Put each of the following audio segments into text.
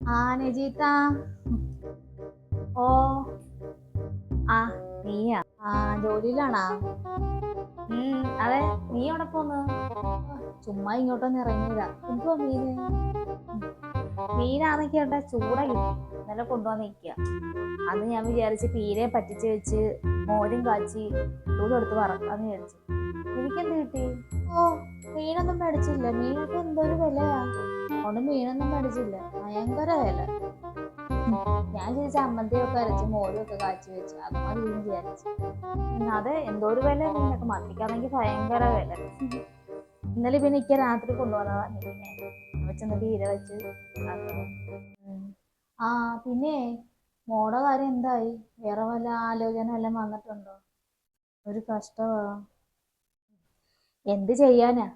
ആ നജീത്ത. ഓ ആ നീയാ. ആ ജോലിയിലാണാ? അതെ നീ എവിടെ പോന്ന്? ചുമ്മാ ഇങ്ങോട്ടൊന്നും ഇറങ്ങിയില്ല. എന്തുവാ മീന്. മീനാണെങ്കി അവിടെ ചൂട കിട്ടി ഇന്നലെ കൊണ്ടുവന്ന് നിൽക്കുക അന്ന് ഞാൻ വിചാരിച്ച് പീരെ പറ്റിച്ച് വെച്ച് മോരും കാച്ചി ചൂടെടുത്ത് വറക്കാന്ന് വിചാരിച്ചു. എനിക്കെന്ത് കിട്ടി? ഓ മീനൊന്നും മേടിച്ചില്ല. മീനൊക്കെ ഒരു വിലയാ അതുകൊണ്ട് മീനൊന്നും പഠിച്ചില്ല ഭയങ്കര വില. ഞാൻ ചോദിച്ച അമ്മന്തിയൊക്കെ അരച്ച് ഒക്കെ കാച്ചി വെച്ച് അത് മതി എന്ന് വിചാരിച്ചു അതെ എന്തോ ഒരു വില മീനൊക്കെ മത്തിക്കാണെങ്കിൽ ഭയങ്കര വില. ഇന്നലെ പിന്നെ എനിക്ക് രാത്രി കൊണ്ടുപോകാൻ പിന്നെ വെച്ചെന്ന് തീര വെച്ച് ആ പിന്നെ മോടെ കാര്യം എന്തായി? വേറെ വല്ല ആലോചന വല്ലതും വന്നിട്ടുണ്ടോ? ഒരു കഷ്ടമാ എന്ത് ചെയ്യാനാ?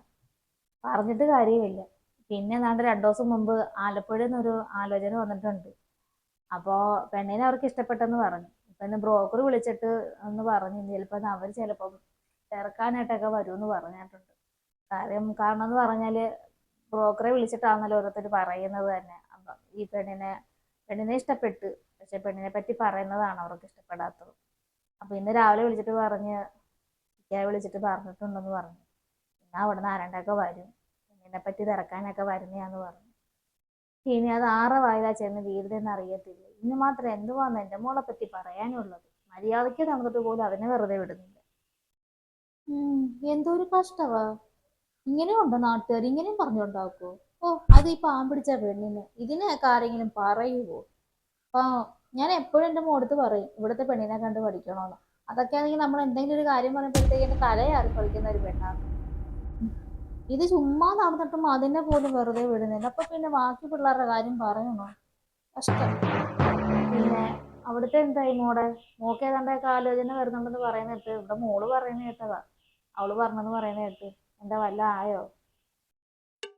പറഞ്ഞിട്ട് കാര്യമില്ല. പിന്നെ ഏതാണ്ട് രണ്ടു ദിവസം മുമ്പ് ആലപ്പുഴയിൽ നിന്നൊരു ആലോചന വന്നിട്ടുണ്ട്. അപ്പോൾ പെണ്ണിനെ അവർക്ക് ഇഷ്ടപ്പെട്ടെന്ന് പറഞ്ഞു. അപ്പം ഇന്ന് ബ്രോക്കർ വിളിച്ചിട്ട് എന്ന് പറഞ്ഞു ചിലപ്പോൾ അവർ ചിലപ്പം ചേർക്കാനായിട്ടൊക്കെ വരുമെന്ന് പറഞ്ഞിട്ടുണ്ട്. കാര്യം കാരണം എന്ന് പറഞ്ഞാൽ ബ്രോക്കറെ വിളിച്ചിട്ടാണല്ലോ ഓരോരുത്തർ പറയുന്നത് തന്നെ. അപ്പം ഈ പെണ്ണിനെ പെണ്ണിനെ ഇഷ്ടപ്പെട്ട്. പക്ഷെ പെണ്ണിനെ പറ്റി പറയുന്നതാണ് അവർക്ക് ഇഷ്ടപ്പെടാത്തത്. അപ്പം ഇന്ന് രാവിലെ വിളിച്ചിട്ട് പറഞ്ഞ് ഇക്കയെ വിളിച്ചിട്ട് പറഞ്ഞിട്ടുണ്ടെന്ന് പറഞ്ഞു. പിന്നെ അവിടെ നിന്ന് ആരണ്ടൊക്കെ വരും. പെണ്ണിനെ പറ്റി തിരക്കാനൊക്കെ വരുന്നതാന്ന് പറഞ്ഞു. ഇനി അത് ആറ് വായിലാ ചെന്ന് വീഴുതെന്ന് അറിയത്തില്ല. ഇന്ന് മാത്രം എന്തുവാന്ന് എന്റെ മോളെ പറ്റി പറയാനുള്ളത്. മര്യാദയ്ക്ക് നടന്നിട്ട് പോലും അതിനെ വെറുതെ വിടുന്നില്ല. എന്തോ ഒരു കഷ്ടവാ. ഇങ്ങനെയുണ്ടോ നാട്ടുകാർ ഇങ്ങനെയും പറഞ്ഞുണ്ടാക്കോ? ഓ അത് ഈ പാമ്പിടിച്ച പെണ്ണിന്. ഇതിനൊക്കെ ആരെങ്കിലും പറയുവോ? ആ ഞാൻ എപ്പോഴും എന്റെ മോടത്ത് പറയും ഇവിടുത്തെ പെണ്ണിനെ കണ്ട് പഠിക്കണമെന്ന് അതൊക്കെ ആണെങ്കിൽ നമ്മൾ എന്തെങ്കിലും ഒരു കാര്യം പറയുമ്പോഴത്തേക്ക് തലയാറി കളിക്കുന്ന ഒരു പെണ്ണാണ് ഇത് ചുമ്മാ നടന്നിട്ടും അതിനെ പോലും വെറുതെ വിടുന്നില്ല. അപ്പൊ പിന്നെ ബാക്കി പിള്ളേരുടെ കാര്യം പറയണോ? കഷ്ടം. പിന്നെ അവിടുത്തെ എന്തായി മോടെ മോക്ക് ഏതാണ്ടൊക്കെ ആലോചന വരുന്നുണ്ടെന്ന് പറയുന്ന കേട്ട്. ഇവിടെ മോൾ പറയുന്ന കേട്ടതാ. അവൾ പറഞ്ഞെന്ന് പറയുന്ന കേട്ട്. എന്താ വല്ല ആയോ?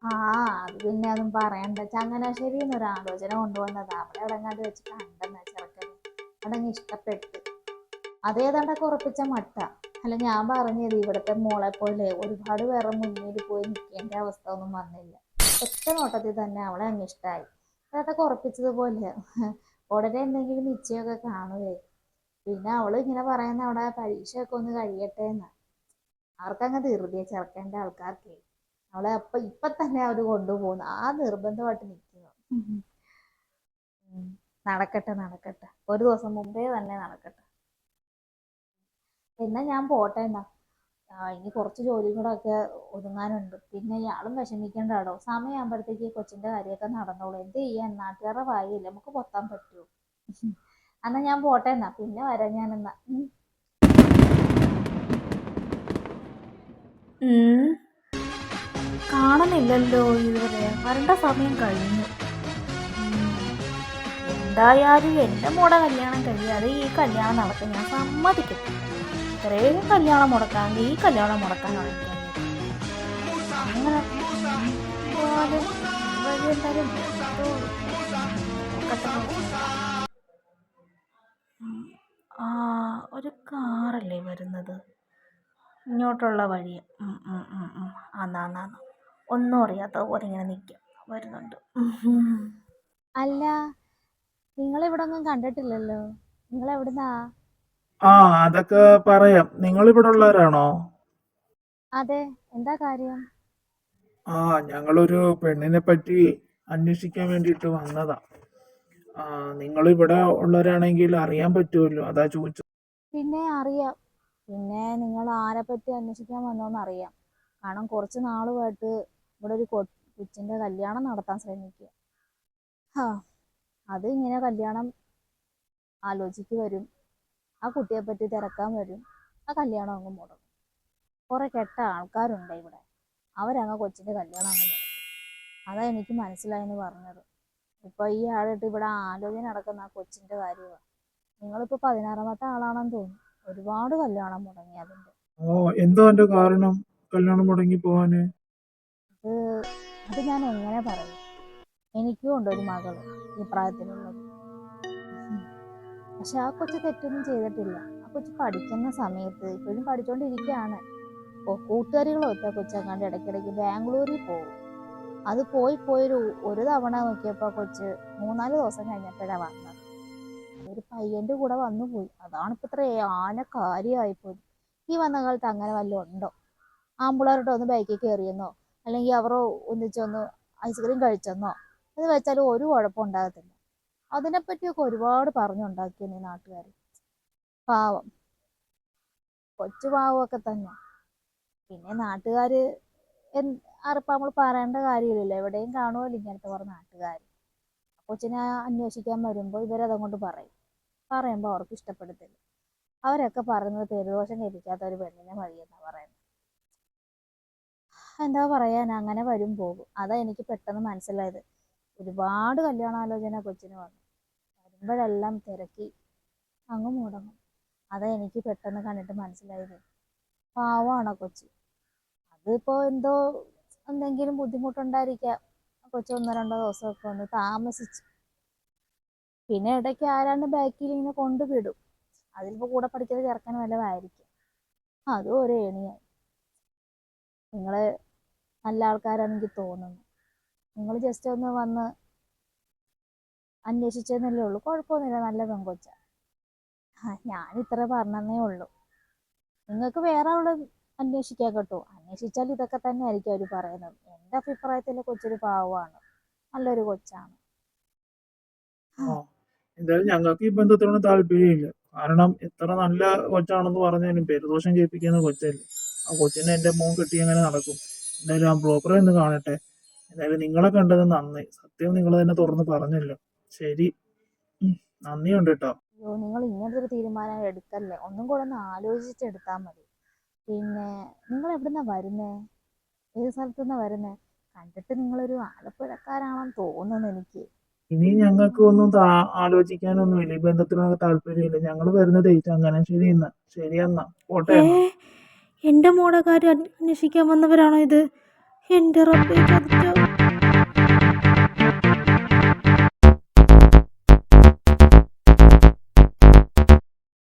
ആ അത് പിന്നെ അതും പറയണ്ട. ചങ്ങനാശ്ശേരി ഒരു ആലോചന കൊണ്ടുവന്നതാ. അവിടെ ഇറങ്ങാതെ വെച്ച് കണ്ടെന്ന ചെറുക്കൻ അതങ്ങ് ഇഷ്ടപ്പെട്ടു. അതേതാണ്ടൊക്കെ ഉറപ്പിച്ച മട്ട. അല്ല ഞാൻ പറഞ്ഞത് ഇവിടുത്തെ മോളെ പോലെ ഒരുപാട് പേരെ മുന്നിൽ പോയി നിൽക്കേണ്ട അവസ്ഥ ഒന്നും വന്നില്ല. ഒറ്റ നോട്ടത്തിൽ തന്നെ അവളെ അങ്ങ് ഇഷ്ടമായി അതൊക്കെ ഉറപ്പിച്ചതുപോലെ ഉടനെ എന്തെങ്കിലും നിശ്ചയമൊക്കെ കാണുകയെ പിന്നെ അവൾ ഇങ്ങനെ പറയുന്ന അവിടെ പരീക്ഷയൊക്കെ ഒന്ന് കഴിയട്ടെ എന്ന്. ആർക്കങ്ങ് ധൃതിയെ ചേർക്കേണ്ട ആൾക്കാർക്ക്. അവളെ അപ്പൊ ഇപ്പൊ തന്നെ അവർ കൊണ്ടുപോകുന്നു. ആ നിർബന്ധമായിട്ട് നിൽക്കുന്നു. നടക്കട്ടെ നടക്കട്ടെ. ഒരു ദിവസം മുമ്പേ തന്നെ നടക്കട്ടെ. എന്നാ ഞാൻ പോട്ടെ എന്നാ. ഇനി കുറച്ച് ജോലിയും കൂടെ ഒക്കെ ഒതുങ്ങാനുണ്ട്. പിന്നെ ഇയാളും വിഷമിക്കണ്ടാടോ? സമയമാകുമ്പോഴത്തേക്ക് കൊച്ചിന്റെ കാര്യമൊക്കെ നടന്നോളൂ. എന്ത് ചെയ്യാൻ? നാട്ടുകാരുടെ വായില്ല നമുക്ക് പൊത്താൻ പറ്റുമോ എന്നാ ഞാൻ പോട്ടെ എന്നാ. പിന്നെ വരാം ഞാൻ എന്നാ. കാണുന്നില്ലല്ലോ ഇവരെ വരണ്ട സമയം കഴിഞ്ഞു. എന്തായാലും എന്റെ മോടെ കല്യാണം കഴിയാതെ ഈ കല്യാണം നടക്കാൻ ഞാൻ സമ്മതിക്കത്തില്ല. ഇത്രയും കല്യാണം മുടക്കാൻ ഈ കല്യാണം തുടങ്ങിയാൽ അങ്ങനെ ഒരു കാറല്ലേ വരുന്നത്? ഇങ്ങോട്ടുള്ള വഴി. ആന്നാ. ഒന്നും അറിയാത്ത പോലെ ഇങ്ങനെ നിൽക്കാം വരുന്നുണ്ട്. അല്ല നിങ്ങളെവിടെ ഒന്നും കണ്ടിട്ടില്ലല്ലോ. നിങ്ങൾ എവിടുന്നാ ആ അതൊക്കെ പറയാം. നിങ്ങൾ ഇവിടെ ഉള്ളവരാണോ അതെ എന്താ കാര്യം? ആ ഞങ്ങളൊരു പെണ്ണിനെ പറ്റി അന്വേഷിക്കാൻ വേണ്ടിട്ട് വന്നതാ. ആ നിങ്ങൾ ഇവിടെ ഉള്ളവരാണെങ്കിൽ അറിയാൻ പറ്റുമല്ലോ അതാ ചോദിച്ചത്. പിന്നെ അറിയാം. പിന്നെ നിങ്ങൾ ആരെ പറ്റി അന്വേഷിക്കാൻ വന്നോന്ന് അറിയാം. കാരണം കുറച്ച് നാളുമായിട്ട് ഇവിടെ ഒരു കൊച്ചിന്റെ കല്യാണം നടത്താൻ ശ്രമിക്കുക. ആ അത് ഇങ്ങനെ കല്യാണം ആലോചിക്ക് വരും. ആ കുട്ടിയെ പറ്റി തിരക്കാൻ വരും. ആ കല്യാണം അങ്ങ് മുടങ്ങും. കുറെ കെട്ട ആൾക്കാരുണ്ട് ഇവിടെ. അവരങ്ങ് കൊച്ചിന്റെ കല്യാണം അങ്ങ് മുടക്കും. അതാ എനിക്ക് മനസ്സിലായെന്ന് പറഞ്ഞത്. ഇപ്പൊ ഈ ആളിട്ട് ഇവിടെ ആലോചന നടക്കുന്ന ആ കൊച്ചിന്റെ കാര്യമാണ് നിങ്ങളിപ്പോ പതിനാറാമത്തെ ആളാണെന്ന് തോന്നുന്നു. ഒരുപാട് കല്യാണം മുടങ്ങി അതിന്റെ. ഓ എന്തോ എന്റെ കാരണം? കല്യാണം മുടങ്ങി പോവാന്? അത് അത് ഞാൻ എങ്ങനെ പറയും? എനിക്കും ഉണ്ട് ഒരു മകൾ ഈ പ്രായത്തിലുള്ളത്. പക്ഷെ ആ കൊച്ചു തെറ്റൊന്നും ചെയ്തിട്ടില്ല. ആ കൊച്ചു പഠിക്കുന്ന സമയത്ത് ഇപ്പോഴും പഠിച്ചുകൊണ്ടിരിക്കുകയാണ് ഓ കൂട്ടുകാരികളൊക്കെ കൊച്ചങ്ങാണ്ട് ഇടയ്ക്കിടയ്ക്ക് ബാംഗ്ലൂരിൽ പോകും. അത് പോയി പോയൊരു ഒരു തവണ നോക്കിയപ്പോൾ കൊച്ച് മൂന്നാൽ ദിവസം കഴിഞ്ഞപ്പോഴാണ് വന്നത്. ഒരു പയ്യന്റെ കൂടെ വന്നു പോയി. അതാണ് ഇപ്പൊ ഇത്ര ആന കാര്യമായിപ്പോയി ഈ വന്ന കാലത്ത് അങ്ങനെ വല്ലതും ഉണ്ടോ? ആമ്പിളാരോട്ട് ഒന്ന് ബൈക്കിൽ കയറിയെന്നോ? അല്ലെങ്കിൽ അവരോ ഒന്നിച്ചൊന്ന് ഐസ്ക്രീം കഴിച്ചെന്നോ? അത് വെച്ചാൽ ഒരു കുഴപ്പം ഉണ്ടാകത്തില്ല. അതിനെപ്പറ്റിയൊക്കെ ഒരുപാട് പറഞ്ഞുണ്ടാക്കിയെന്ന് ഈ നാട്ടുകാർ പാവം. കൊച്ചു പാവമൊക്കെ തന്നെ. പിന്നെ നാട്ടുകാർ ആർപ്പം നമ്മൾ പറയേണ്ട കാര്യമില്ലല്ലോ. എവിടെയും കാണുമല്ലോ ഇങ്ങനത്തെ കുറേ നാട്ടുകാർ കൊച്ചിനെ അന്വേഷിക്കാൻ വരുമ്പോൾ ഇവരതങ്ങോട്ട് പറയും. പറയുമ്പോൾ അവർക്ക് ഇഷ്ടപ്പെടത്തില്ല. അവരൊക്കെ പറയുന്നത് പെരുദോഷം ലഭിക്കാത്ത ഒരു പെണ്ണിനെ മതിയെന്നാണ് പറയുന്നത് എന്താ പറയാൻ? അങ്ങനെ വരും പോകും. അതാ എനിക്ക് പെട്ടെന്ന് മനസ്സിലായത്. ഒരുപാട് കല്യാണാലോചന കൊച്ചിന് വന്നു. വരുമ്പോഴെല്ലാം തിരക്കി അങ്ങ് മുടങ്ങും. അതാ എനിക്ക് പെട്ടെന്ന് കണ്ടിട്ട് മനസ്സിലായത്. പാവമാണ് കൊച്ചി? അതിപ്പോൾ എന്തോ എന്തെങ്കിലും ബുദ്ധിമുട്ടുണ്ടായിരിക്കാം. കൊച്ചു ഒന്നോ രണ്ടോ ദിവസമൊക്കെ ഒന്ന് താമസിച്ചു. പിന്നെ ഇടയ്ക്ക് ആരാണ്ട് ബാക്കിൽ ഇങ്ങനെ കൊണ്ടുവിടും. അതിലിപ്പോൾ കൂടെ പഠിക്കുന്ന ചെറുക്കൻ വല്ലതായിരിക്കും. അതും ഒരു ഏണിയായി. നിങ്ങൾ നല്ല ആൾക്കാരാണെന്ന് തോന്നുന്നു. നിങ്ങൾ ജസ്റ്റ് ഒന്ന് വന്ന് അന്വേഷിച്ചെന്നല്ലേ ഉള്ളൂ. കുഴപ്പമൊന്നുമില്ല. നല്ല പെങ്കൊച്ച ഞാൻ ഇത്ര പറഞ്ഞതേ ഉള്ളൂ. നിങ്ങൾക്ക് വേറെ അവിടെ അന്വേഷിക്കാൻ കേട്ടോ അന്വേഷിച്ചാൽ ഇതൊക്കെ തന്നെ ആയിരിക്കും അവർ പറയുന്നത്. എന്റെ അഭിപ്രായത്തിൽ കൊച്ചൊരു പാവമാണ്. നല്ലൊരു കൊച്ചാണ്. എന്തായാലും ഞങ്ങൾക്ക് ഈ ബന്ധത്തിനോട് താല്പര്യമില്ല. കാരണം ഇത്ര നല്ല കൊച്ചാണെന്ന് പറഞ്ഞാലും പെരുദോഷം കേൾപ്പിക്കുന്ന കൊച്ചല്ലേ. ആ കൊച്ചിനെ എന്റെ മോൻ കെട്ടി അങ്ങനെ നടക്കും? എന്തായാലും ആ ബ്രോക്കറെ ഒന്ന് കാണട്ടെ. എന്തായാലും നിങ്ങളെ കണ്ടത് നന്ദി സത്യം നിങ്ങൾ തന്നെ തുറന്ന് പറഞ്ഞല്ലോ. ശരി. നന്ദിയുണ്ട് കേട്ടോ. അയ്യോ നിങ്ങൾ ഇങ്ങനത്തെ ഒരു തീരുമാനം എടുക്കല്ലേ? ഒന്നും കൂടെ ഒന്ന് ആലോചിച്ചിട്ട് എടുത്താൽ മതി. പിന്നെ നിങ്ങൾ എവിടുന്നാ വരുന്നേ? ഏത് സ്ഥലത്തുനിന്നാ വരുന്നേ? കണ്ടിട്ട് നിങ്ങളൊരു ആലപ്പുഴക്കാരാണെന്ന് തോന്നുന്നു എനിക്ക്. ഇനി ഞങ്ങൾക്ക് ഒന്നും ആലോചിക്കാനൊന്നും ആലോചിക്കാനൊന്നുമില്ല ഈ ബന്ധത്തിനോട് താല്പര്യമില്ല. ഞങ്ങൾ വരുന്ന ഡേറ്റ് അങ്ങനെ ശരി എന്നാ. ശരി എന്നാ. പോട്ടെ എന്റെ. മോടെ കാര്യം അന്വേഷിക്കാൻ വന്നവരാണോ ഇത്? എന്റെ റബ്ബേ ചതിച്ചോ.